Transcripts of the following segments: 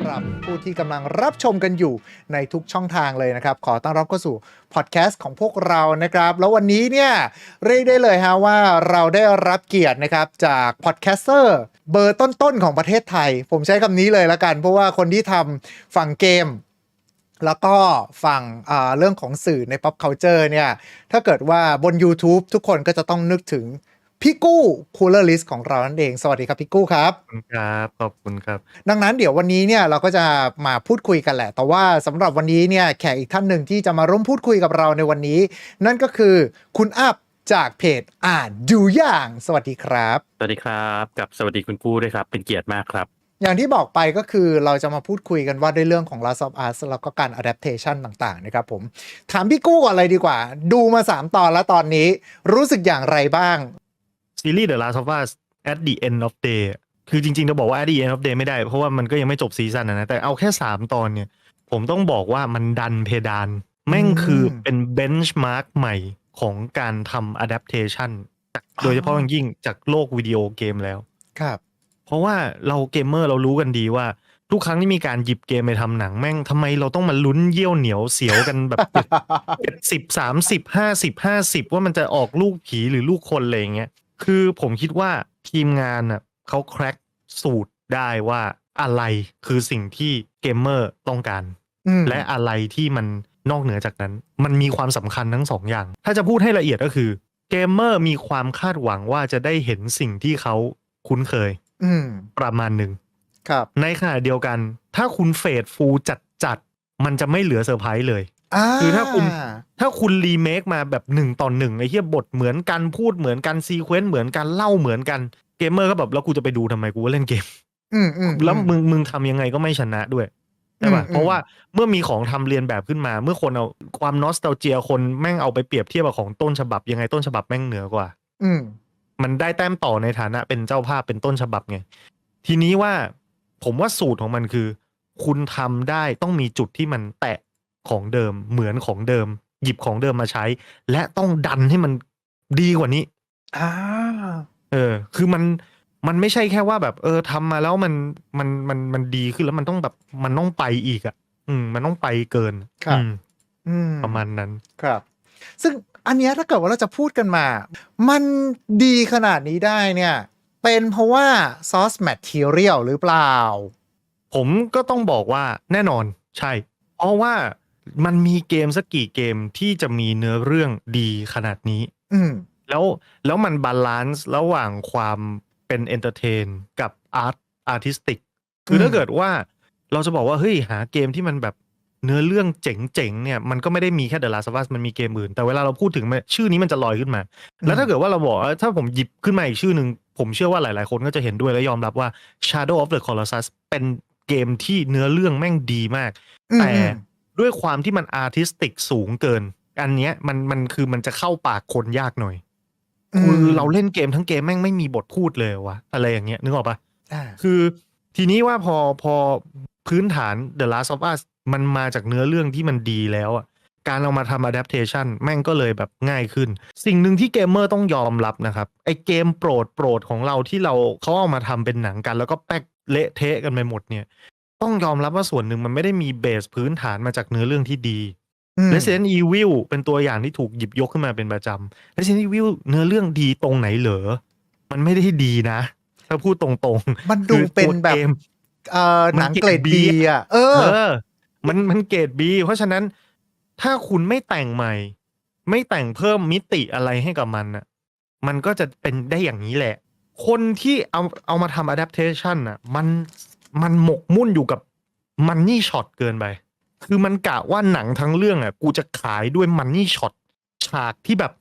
ำหรับผู้ที่กำลังรับชมกันอยู่ในทุกช่องทางเลยนะครับ ขอต้อนรับเข้าสู่พอดแคสต์ของพวกเรานะครับ แล้ววันนี้เนี่ยเรียกได้เลยฮะว่าเราได้รับเกียรตินะครับจากพอดแคสเตอร์เบอร์ต้นๆของประเทศไทย ผมใช้คำนี้เลยละกัน เพราะว่าคนที่ทำฝั่งเกมแล้วก็ฝั่งเรื่องของสื่อใน pop culture เนี่ย ถ้าเกิดว่าบน YouTube ทุกคนก็จะต้องนึกถึง พี่กู้คูลเลอร์ลิสของเรานั่นเอง สวัสดีครับพี่กู้ครับขอบคุณครับขอบคุณครับ ดังนั้นเดี๋ยววันนี้เนี่ยเราก็จะมาพูดคุยกันแหละ แต่ว่าสำหรับวันนี้เนี่ยแขกอีกท่านหนึ่งที่จะมาร่วมพูดคุยกับเราในวันนี้ นั่นก็คือคุณอัพจากเพจอ่านดูอย่าง สวัสดีครับ สวัสดีครับกับสวัสดีคุณกู้ด้วยครับ เป็นเกียรติมากครับอย่างที่บอกไปก็คือเราจะมาพูดคุยกันว่าด้วยเรื่องของ Last of Us แล้วก็การ adaptation ต่างๆ นะครับผม ถามพี่กู้ก่อนเลยดีกว่า ดูมา 3 ตอนแล้วตอนนี้รู้สึกอย่างไรบ้าง ซีรีส์ The Last of Us at the end of day คือจริงๆจะบอกว่า at the end of day ไม่ได้ เพราะว่ามันก็ยังไม่จบซีซั่นนะนะแต่เอาแค่ 3 ตอนเนี่ย ผมต้องบอกว่ามันดันเพดาน แม่งคือเป็นเบนช์มาร์กใหม่ของการทำ adaptation จากโดยเฉพาะอย่างยิ่งจากโลกวิดีโอเกมแล้ว ครับ เพราะว่าเราเกมเมอร์เรารู้กันดีว่าทุกครั้งที่มีการหยิบเกมไปทำหนังแม่งทำไมเราต้องมาลุ้นเยี่ยวเหนียวเสียวกันแบบเจ็ดสิบสามสิบห้าสิบห้าสิบว่ามันจะออกลูกผีหรือลูกคนอะไรอย่างเงี้ย คือผมคิดว่าทีมงานน่ะเขาแคร็กสูตรได้ว่าอะไรคือสิ่งที่เกมเมอร์ต้องการอืมและอะไรที่มันนอกเหนือจากนั้น มันมีความสำคัญทั้งสองอย่าง ถ้าจะพูดให้ละเอียดก็คือเกมเมอร์มีความคาดหวังว่าจะได้เห็นสิ่งที่เขาคุ้นเคยอืมประมาณหนึ่งครับ ในขณะเดียวกัน ถ้าคุณเฟดฟูลจัดจัดๆมันจะไม่เหลือเซอร์ไพรส์เลยอ่า คือถ้าคุณถ้าคุณรีเมคมาแบบหนึ่งต่อหนึ่งไอ้เหี้ยบทเหมือนกันพูดเหมือนกันซีเควนต์เหมือนกันเล่าเหมือนกันเกมเมอร์ก็แบบแล้วกูจะไปดูทำไมกูก็เล่นเกมอืมอืมแล้วมึงมึงทำยังไงก็ไม่ชนะด้วยใช่ป่ะอืมเพราะว่าเมื่อมีของทำเรียนแบบขึ้นมา เมื่อคนเอาความนอสต a เจียคนแม่งเอาไปเปรียบเทียบกับของต้นฉบับยังไงต้นฉบับแม่งเหนือกว่า อืมมันได้แต้มต่อในฐานะเป็นเจ้าภาพเป็นต้นฉบับไง ทีนี้ว่าผมว่าสูตรของมันคือ คุณทำได้ต้องมีจุดที่มันแตะ ของเดิมเหมือนของเดิม หยิบของเดิมมาใช้ และต้องดันให้มันดีกว่านี้อ่าเออ คือมันมันไม่ใช่แค่ว่าแบบ เออทำมาแล้วมันมันมันมันดีขึ้นแล้วมันต้องแบบมันต้องไปอีกอะ อืม มันต้องไปเกินครับอืมอืมประมาณนั้นครับ ซึ่งอันเนี้ยถ้าเกิดว่าเราจะพูดกันมา มันดีขนาดนี้ได้เนี่ย เป็นเพราะว่า source material หรือเปล่า ผมก็ต้องบอกว่าแน่นอนใช่ เพราะว่า มันมีเกมสักกี่เกมที่จะมีเนื้อเรื่องดีขนาดนี้ อืมแล้วแล้วมันบาลานซ์ระหว่างความเป็นเอนเตอร์เทนกับอาร์ตอาร์ติสติกคือมถ้าเกิดว่าเราจะบอกว่าเฮ้ยหาเกมที่มันแบบเนื้อเรื่องเจ๋งๆเนี่ยมันก็ไม่ได้มีแค่ The Last of Us มันมีเกมอื่น แต่เวลาเราพูดถึงมันชื่อนี้มันจะลอยขึ้นมา แล้วถ้าเกิดว่าเราบอกว่าถ้าผมหยิบขึ้นมาอีกชื่อหนึ่งผมเชื่อว่าหลายๆคนก็จะเห็นด้วยและยอมรับว่า Shadow of the Colossus เป็นเกมที่เนื้อเรื่องแม่งดีมากอืมแต่อืม ด้วยความที่มันอาร์ติสติกสูงเกิน อันเนี้ยมันมันคือมันจะเข้าปากคนยากหน่อยคือเราเล่นเกมทั้งเกมแม่งไม่มีบทพูดเลยวะอะไรอย่างเงี้ยนึกออกปะอ่าคือทีนี้ว่าพอพอพื้นฐาน The Last of Us มันมาจากเนื้อเรื่องที่มันดีแล้วอะการเอามาทำ adaptation แม่งก็เลยแบบง่ายขึ้น สิ่งหนึ่งที่เกมเมอร์ต้องยอมรับนะครับ ไอเกมโปรดโปรดของเราที่เราเขาเอามาทำเป็นหนังกัน แล้วก็แป๊กเละเทะกันไปหมดเนี่ย ต้องยอมรับว่าส่วนหนึ่งมันไม่ได้มีเบสพื้นฐานมาจากเนื้อเรื่องที่ดีอืม Resident Evil เป็นตัวอย่างที่ถูกหยิบยกขึ้นมาเป็นประจำ Resident Evil เนื้อเรื่องดีตรงไหนเหรอ มันไม่ได้ดีนะ ถ้าพูดตรงๆ มันดูคือเป็นตัวแบบกมเอ่อมันหนังเกรเกรดด B บีอะเออเออ มันมันเกรดบีเพราะฉะนั้นถ้าคุณไม่แต่งใหม่ ไม่แต่งเพิ่มมิติอะไรให้กับมันน่ะ มันก็จะเป็นได้อย่างนี้แหละ คนที่เอาเอามาทำ adaptation น่ะ มัน มันหมกมุ่นอยู่กับมันนี่ช็อตเกินไป คือมันกะว่าหนังทั้งเรื่องอะ กูจะขายด้วยมันนี่ช็อตฉากที่แบบ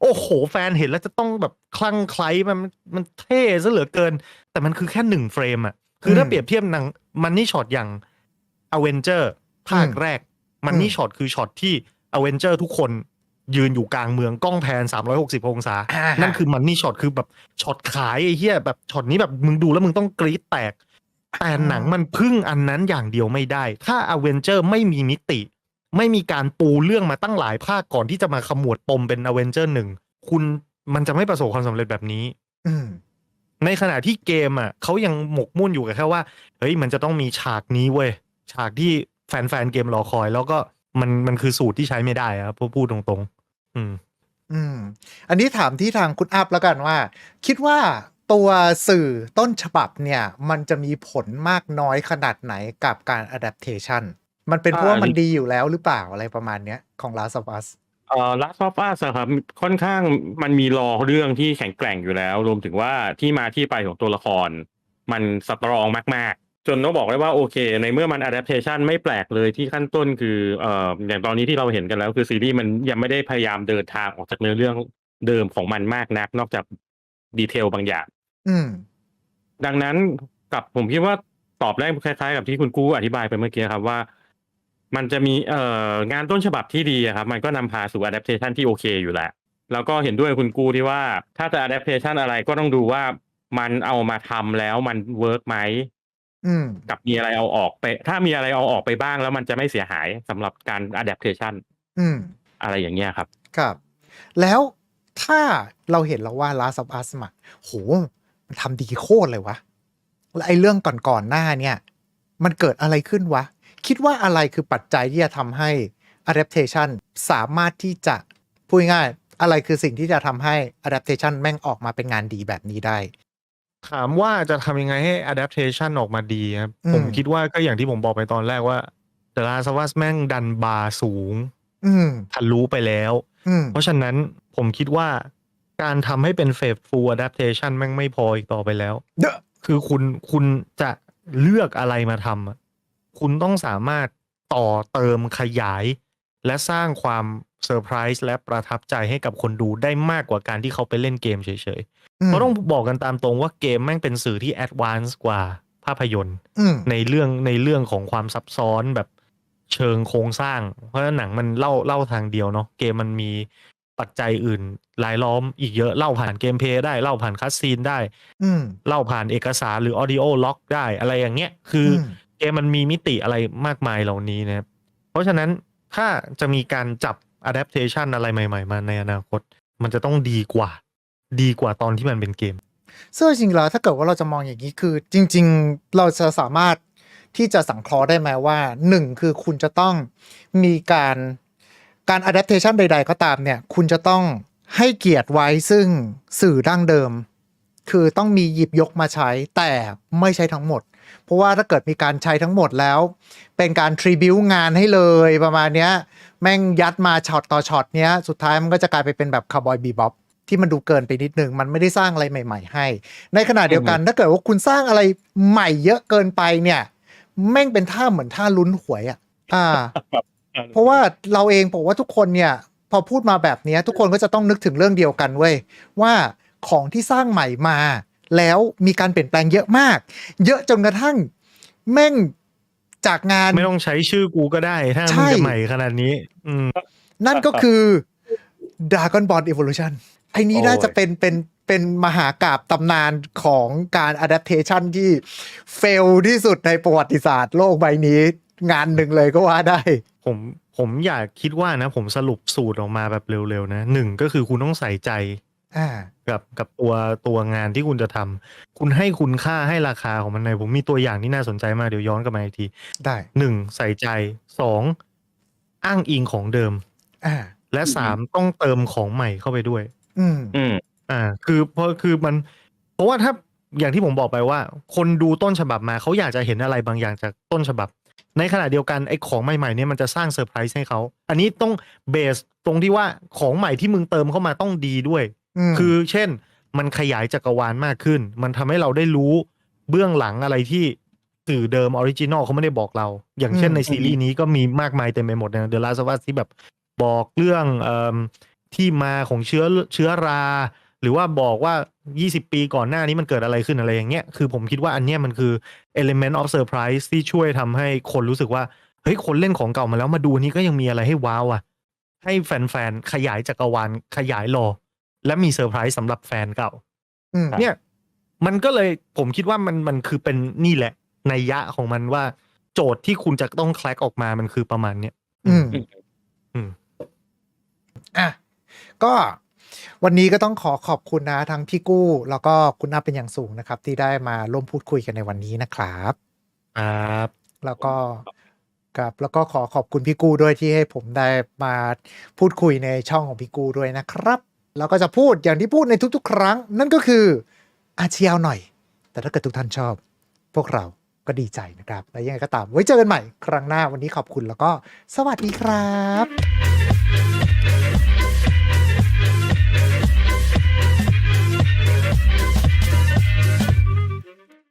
โอ้โห แฟนเห็นแล้วจะต้องแบบคลั่งไคล้มันมันเท่ซะเหลือเกิน แต่มันคือแค่หนึ่งเฟรมอะ คือถ้าอืมเปรียบเทียบหนังมันนี่ช็อตอย่างอเวนเจอร์ภาคอืมแรก มันนี่อืมช็อตคือช็อตที่อเวนเจอร์ทุกคนยืนอยู่กลางเมืองกล้องแพน 360 องศาอ่าฮะนั่นคือมันนี่ช็อตคือแบบช็อตขายไอ้เหี้ยแบบช็อตนี้แบบมึงดูแล้วมึงต้องกรี๊ดแตก แต่หนังมันพึ่งอันนั้นอย่างเดียวไม่ได้ ถ้าอเวนเจอร์ไม่มีมิติ ไม่มีการปูเรื่องมาตั้งหลายภาคก่อนที่จะมาขมวดปมเป็นอเวนเจอร์หนึ่งคุณมันจะไม่ประสบความสำเร็จแบบนี้ อืมในขณะที่เกมอะเขายังหมกมุ่นอยู่กับแค่ว่าเฮ้ยมันจะต้องมีฉากนี้เว้ยฉากที่แฟนๆเกมรอคอย แล้วก็มันมันคือสูตรที่ใช้ไม่ได้อะครับพูดตรงๆ อืม อืม อันนี้ถามที่ทางคุณอัพแล้วกันว่า คิดว่า ตัวสื่อต้นฉบับเนี่ย มันจะมีผลมากน้อยขนาดไหนกับการ adaptation มันเป็นเพราะว่ามันดีอยู่แล้วหรือเปล่าอะไรประมาณเนี้ยของ Last of Us เอ่อ Last of Us ครับค่อนข้างมันมีรอเรื่องที่แข็งแกร่งอยู่แล้ว รวมถึงว่าที่มาที่ไปของตัวละคร มันสตรองมาก ๆ จนต้องบอกได้ว่าโอเค ในเมื่อมัน adaptation ไม่แปลกเลยที่ขั้นต้นคือเอ่ออย่างตอนนี้ที่เราเห็นกันแล้วคือซีรีส์มันยังไม่ได้พยายามเดินทางออกจากเนื้อเรื่องเดิมของมันมากนัก นอกจากดีเทลบางอย่าง อืม ดังนั้นกับผมคิดว่าตอบแรกคล้ายๆ กับที่คุณกู้อธิบายไปเมื่อกี้ครับว่า มันจะมีเอ่องานต้นฉบับที่ดีอะครับ มันก็นำพาสู่ adaptation ที่โอเคอยู่แล้วแล้วก็เห็นด้วยคุณกู้ที่ว่า ถ้าจะ adaptation อะไรก็ต้องดูว่ามันเอามาทำแล้วมันเวิร์กไหมอืมกับมีอะไรเอาออกไป ถ้ามีอะไรเอาออกไปบ้างแล้วมันจะไม่เสียหายสำหรับการ adaptation อืม อะไรอย่างเงี้ยครับ ครับ แล้วถ้าเราเห็นแล้วว่า Last of Us มาโห มันทำดีโคตรเลยวะ แล้วไอ้เรื่องก่อนๆหน้าเนี่ย มันเกิดอะไรขึ้นวะ คิดว่าอะไรคือปัจจัยที่จะทำให้ adaptation สามารถที่จะ พูดง่ายๆอะไรคือสิ่งที่จะทำให้ adaptation แม่งออกมาเป็นงานดีแบบนี้ได้ ถามว่าจะทำยังไงให้ adaptation ออกมาดีครับ อืม ผมคิดว่าก็อย่างที่ผมบอกไปตอนแรกว่า The Last of Us แม่งดันบาร์สูงอืม ทะลุไปแล้ว อืม เพราะฉะนั้นผมคิดว่า การทำให้เป็น faithful adaptation แม่งไม่พออีกต่อไปแล้ว เด้อคือคุณคุณจะเลือกอะไรมาทำอะคุณต้องสามารถต่อเติมขยาย และสร้างความเซอร์ไพรส์และประทับใจให้กับคนดูได้มากกว่าการที่เขาไปเล่นเกมเฉยๆเพราะต้องบอกกันตามตรงว่าเกมแม่งเป็นสื่อที่แอดวานซ์กว่าภาพยนตร์ อืมในเรื่องในเรื่องของความซับซ้อนแบบเชิงโครงสร้าง เพราะฉะนั้นหนังมันเล่าเล่าทางเดียวเนาะเกมมันมี ปัจจัยอื่นรายล้อมอีกเยอะเล่าผ่านเกมเพลย์ได้เล่าผ่านคัสซีนได้ อืมเล่าผ่านเอกสารหรือออดิโอล็อกได้อะไรอย่างเงี้ย คืออมเกมมันมีมิติอะไรมากมายเหล่านี้นะครับ เพราะฉะนั้นถ้าจะมีการจับ adaptation อะไรใหม่ ๆ มาในอนาคต มันจะต้องดีกว่า ดีกว่าตอนที่มันเป็นเกมซึ่งจริงๆแล้วถ้าเกิดว่าเราจะมองอย่างนี้คือ จริง ๆ เราจะสามารถที่จะสังเคราะห์ได้ไหมว่าหนึ่งคือคุณจะต้องมีการ การ adaptation ใด ๆ ก็ตามเนี่ย คุณจะต้องให้เกียรติไว้ซึ่งสื่อดั้งเดิม คือต้องมีหยิบยกมาใช้แต่ไม่ใช่ทั้งหมด เพราะว่าถ้าเกิดมีการใช้ทั้งหมดแล้ว เป็นการทริบิวงานให้เลยประมาณเนี้ย แม่งยัดมาช็อตต่อช็อตเนี้ย สุดท้ายมันก็จะกลายไปเป็นแบบคาร์บอยบีบ๊อบที่มันดูเกินไปนิดนึง มันไม่ได้สร้างอะไรใหม่ ๆ ให้ ในขณะเดียวกัน ถ้าเกิดว่าคุณสร้างอะไรใหม่เยอะเกินไปเนี่ย แม่งเป็นท่าเหมือนท่าลุ้นหวยอะอ่า เพราะว่าเราเองบอกว่าทุกคนเนี่ย พอพูดมาแบบเนี้ยทุกคนก็จะต้องนึกถึงเรื่องเดียวกันเว้ยว่าของที่สร้างใหม่มา แล้วมีการเปลี่ยนแปลงเยอะมาก เยอะจนกระทั่งแม่งจากงานไม่ต้องใช้ชื่อกูก็ได้ ถ้าใช่มึงจะใหม่ขนาดนี้อืมนั่นก็คือ Dragon Ball Evolution ไอ้นี้โอ้ยน่าจะเป็นเป็นเป็นมหากาบตำนานของการ adaptation ที่เฟลที่สุดในประวัติศาสตร์โลกใบนี้ งานหนึ่งเลยก็ว่าได้ผมผมอยากคิดว่านะ ผมสรุปสูตรออกมาแบบเร็วๆนะหนึ่งก็คือคุณต้องใส่ใจอ่ากับกับตัวตัวงานที่คุณจะทำคุณให้คุณค่าให้ราคาของมันในอยผมมีตัวอย่างที่น่าสนใจมากเดี๋ยวย้อนกลับมาอีกที ได้หนึ่งใส่ใจสองอ้างอิงของเดิมอ่าและสามต้องเติมของใหม่เข้าไปด้วย อืมอืมอ่า คือเพราะคือมัน เพราะว่าถ้าอย่างที่ผมบอกไปว่า คนดูต้นฉบับมาเขาอยากจะเห็นอะไรบางอย่างจากต้นฉบับ ในขณะเดียวกันไอ้ของใหม่ๆเนี่ยมันจะสร้างเซอร์ไพรส์ให้เขา อันนี้ต้องเบสตรงที่ว่าของใหม่ที่มึงเติมเข้ามาต้องดีด้วยอืมคือเช่นมันขยายจักรวาลมากขึ้น มันทำให้เราได้รู้เบื้องหลังอะไรที่สื่อเดิมออริจินอลเขาไม่ได้บอกเรา อย่างเช่นอืมในซีรีส์นี้ก็มีมากมายเต็มไปหมดนะเดอะลาสวัสที่แบบบอกเรื่องเอมที่มาของเชื้อเชื้อรา หรือว่าบอกว่า 20 ปีก่อนหน้านี้มันเกิดอะไรขึ้นอะไรอย่างเงี้ยคือผมคิดว่าอันเนี้ยมันคือ element of surprise ที่ช่วยทำให้คนรู้สึกว่าเฮ้ยคนเล่นของเก่ามาแล้วมาดูนี้ก็ยังมีอะไรให้ว้าวอะ ให้แฟนๆ ขยายจักรวาลขยายรอและมีเซอร์ไพรส์สำหรับแฟนเก่าอืมเนี่ย มันก็เลยผมคิดว่ามันมันคือเป็นนี่แหละในยยะของมันว่า โจทย์ที่คุณจะต้องแคลกออกมามันคือประมาณเนี้ยอืม อืมอะก็ วันนี้ก็ต้องขอขอบคุณนะทั้งพี่กู้ แล้วก็คุณนับเป็นอย่างสูงนะครับ ที่ได้มาร่วมพูดคุยกันในวันนี้นะครับครับ แล้วก็ครับแล้วก็ขอขอบคุณพี่กู้ด้วยที่ให้ผมได้มาพูดคุยในช่องของพี่กู้ด้วยนะครับ แล้วก็จะพูดอย่างที่พูดในทุก ๆ ครั้ง นั่นก็คืออาเชียวหน่อย แต่ถ้าเกิดทุกท่านชอบ พวกเราก็ดีใจนะครับ และยังไงก็ตามไว้เจอกันใหม่ ครั้งหน้าวันนี้ขอบคุณแล้วก็ สวัสดีครับ